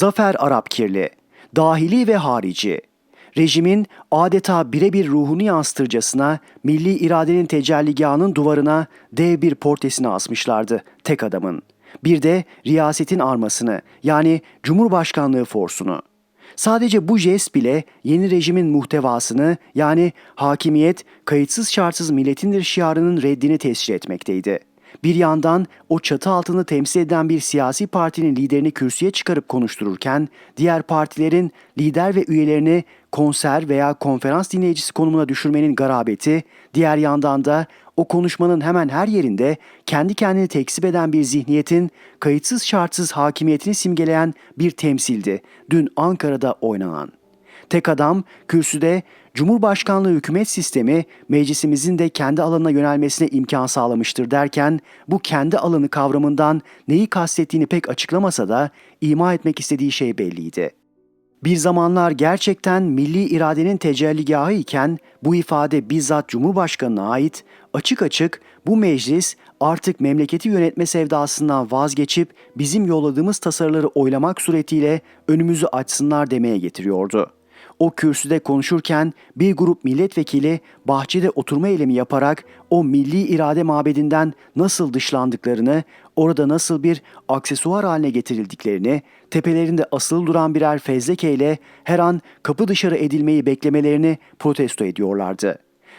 Zafer Arapkirli, dahili ve harici. Rejimin adeta birebir ruhunu yansıtırcasına milli iradenin tecelligahının duvarına dev bir portresini asmışlardı tek adamın. Bir de riyasetin armasını yani Cumhurbaşkanlığı forsunu. Sadece bu jest bile yeni rejimin muhtevasını yani hakimiyet kayıtsız şartsız milletindir şiarının reddini tescil etmekteydi. Bir yandan o çatı altını temsil eden bir siyasi partinin liderini kürsüye çıkarıp konuştururken diğer partilerin lider ve üyelerini konser veya konferans dinleyicisi konumuna düşürmenin garabeti, diğer yandan da o konuşmanın hemen her yerinde kendi kendini tekzip eden bir zihniyetin kayıtsız şartsız hakimiyetini simgeleyen bir temsildi dün Ankara'da oynanan. Tek adam kürsüde Cumhurbaşkanlığı hükümet sistemi meclisimizin de kendi alanına yönelmesine imkan sağlamıştır derken bu kendi alanı kavramından neyi kastettiğini pek açıklamasa da ima etmek istediği şey belliydi. Bir zamanlar gerçekten milli iradenin tecelligahı iken bu ifade bizzat Cumhurbaşkanı'na ait açık açık bu meclis artık memleketi yönetme sevdasından vazgeçip bizim yolladığımız tasarıları oylamak suretiyle önümüzü açsınlar demeye getiriyordu. O kürsüde konuşurken bir grup milletvekili bahçede oturma eylemi yaparak o milli irade mabedinden nasıl dışlandıklarını, orada nasıl bir aksesuar haline getirildiklerini, tepelerinde asılı duran birer fezlekeyle her an kapı dışarı edilmeyi beklemelerini protesto ediyorlardı.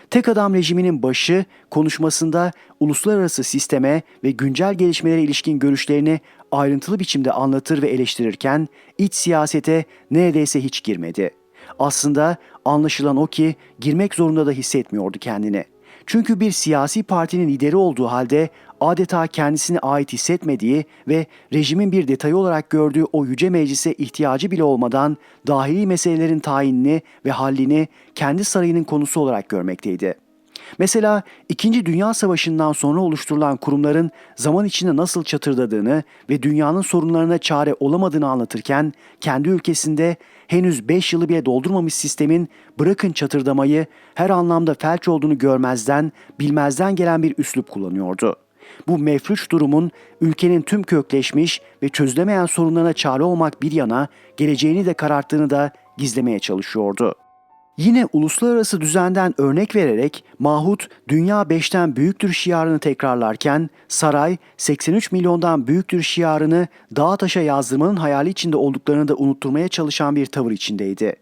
Tek adam rejiminin başı konuşmasında uluslararası sisteme ve güncel gelişmelere ilişkin görüşlerini ayrıntılı biçimde anlatır ve eleştirirken iç siyasete neredeyse hiç girmedi. Aslında anlaşılan o ki girmek zorunda da hissetmiyordu kendini. Çünkü bir siyasi partinin lideri olduğu halde adeta kendisine ait hissetmediği ve rejimin bir detayı olarak gördüğü o yüce meclise ihtiyacı bile olmadan dahili meselelerin tayinini ve hallini kendi sarayının konusu olarak görmekteydi. Mesela İkinci Dünya Savaşı'ndan sonra oluşturulan kurumların zaman içinde nasıl çatırdadığını ve dünyanın sorunlarına çare olamadığını anlatırken kendi ülkesinde henüz 5 yılı bile doldurmamış sistemin bırakın çatırdamayı her anlamda felç olduğunu görmezden, bilmezden gelen bir üslup kullanıyordu. Bu mefruç durumun ülkenin tüm kökleşmiş ve çözülemeyen sorunlarına çare olmak bir yana geleceğini de kararttığını da gizlemeye çalışıyordu. Yine uluslararası düzenden örnek vererek Mahut dünya 5'ten büyüktür şiarını tekrarlarken saray 83 milyondan büyüktür şiarını dağa taşa yazdırmanın hayali içinde olduklarını da unutturmaya çalışan bir tavır içindeydi.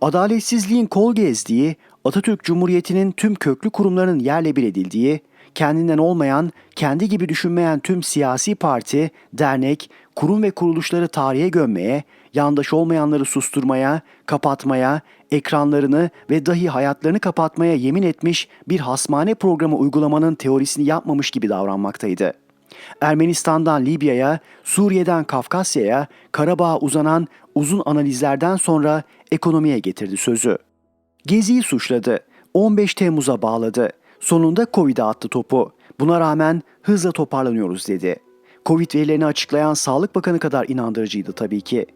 Adaletsizliğin kol gezdiği, Atatürk Cumhuriyeti'nin tüm köklü kurumlarının yerle bir edildiği, kendinden olmayan, kendi gibi düşünmeyen tüm siyasi parti, dernek, kurum ve kuruluşları tarihe gömmeye, yandaş olmayanları susturmaya, kapatmaya, ekranlarını ve dahi hayatlarını kapatmaya yemin etmiş bir hasmane programı uygulamanın teorisini yapmamış gibi davranmaktaydı. Ermenistan'dan Libya'ya, Suriye'den Kafkasya'ya, Karabağ'a uzanan uzun analizlerden sonra ekonomiye getirdi sözü. Gezi'yi suçladı. 15 Temmuz'a bağladı. Sonunda Covid'e attı topu. Buna rağmen hızla toparlanıyoruz dedi. Covid verilerini açıklayan Sağlık Bakanı kadar inandırıcıydı tabii ki.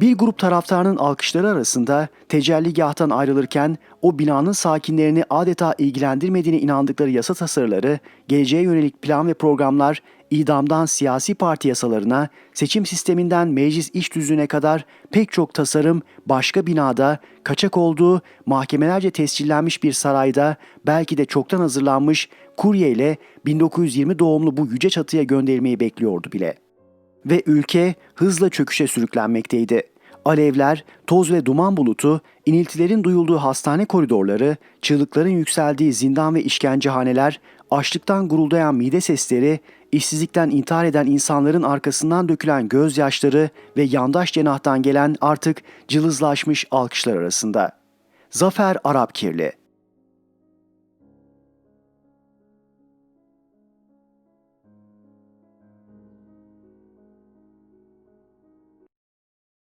Bir grup taraftarının alkışları arasında tecelligahtan ayrılırken o binanın sakinlerini adeta ilgilendirmediğine inandıkları yasa tasarıları, geleceğe yönelik plan ve programlar, idamdan siyasi parti yasalarına, seçim sisteminden meclis iş tüzüğüne kadar pek çok tasarım başka binada, kaçak olduğu, mahkemelerce tescillenmiş bir sarayda, belki de çoktan hazırlanmış kurye ile 1920 doğumlu bu yüce çatıya gönderilmeyi bekliyordu bile ve ülke hızla çöküşe sürüklenmekteydi. Alevler, toz ve duman bulutu, iniltilerin duyulduğu hastane koridorları, çığlıkların yükseldiği zindan ve işkencehaneler, açlıktan guruldayan mide sesleri, işsizlikten intihar eden insanların arkasından dökülen gözyaşları ve yandaş cenahtan gelen artık cılızlaşmış alkışlar arasında. Zafer Arapkirli